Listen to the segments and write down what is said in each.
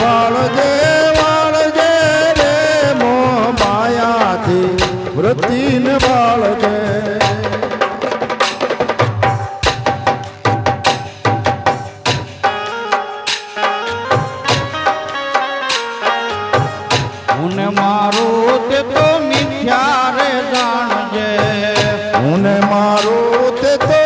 વાળજે વાળજે વાળજે રે મો માયાથી વૃત્તિને વાળજે જે મારું તે તો મિથ્યા રે જાણજે. હું મારું તે તો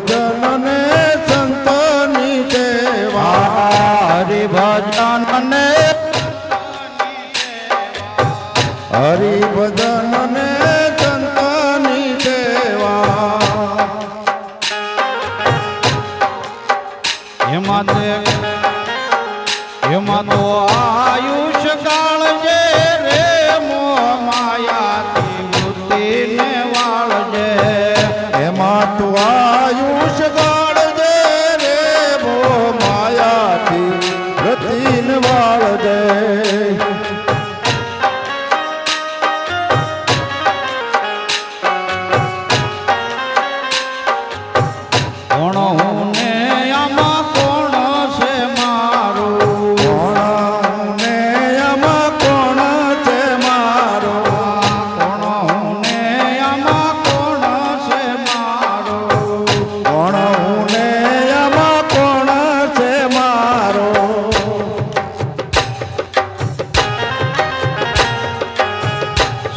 હરિભજન ને સંતની સેવા હરિભજન ને હરિભજન ને સંતની એમાં તે એમાં તો આયુષ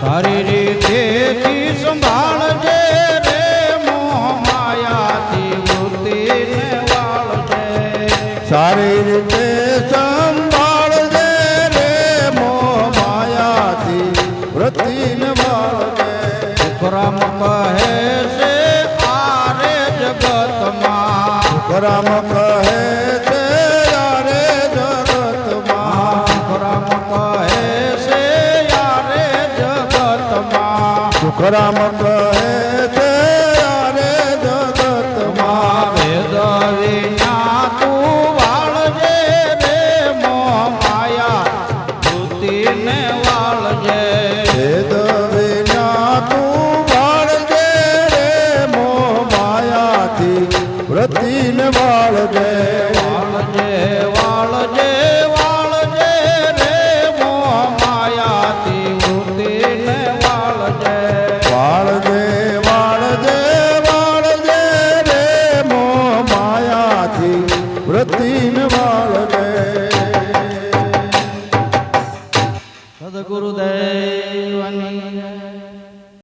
સારી રીતેથી સંભાળજે રે મોહાયાથી વૃત્તિને વાળજે. સારી રીતે સંભાળજે રે મોહ માયાથી વૃત્તિન વાળજે. કરમ કહે છે આરે જગતમાં. કરમ કહે છે જગતમાં સુખરામ કહે માળને સદગુરુદેવની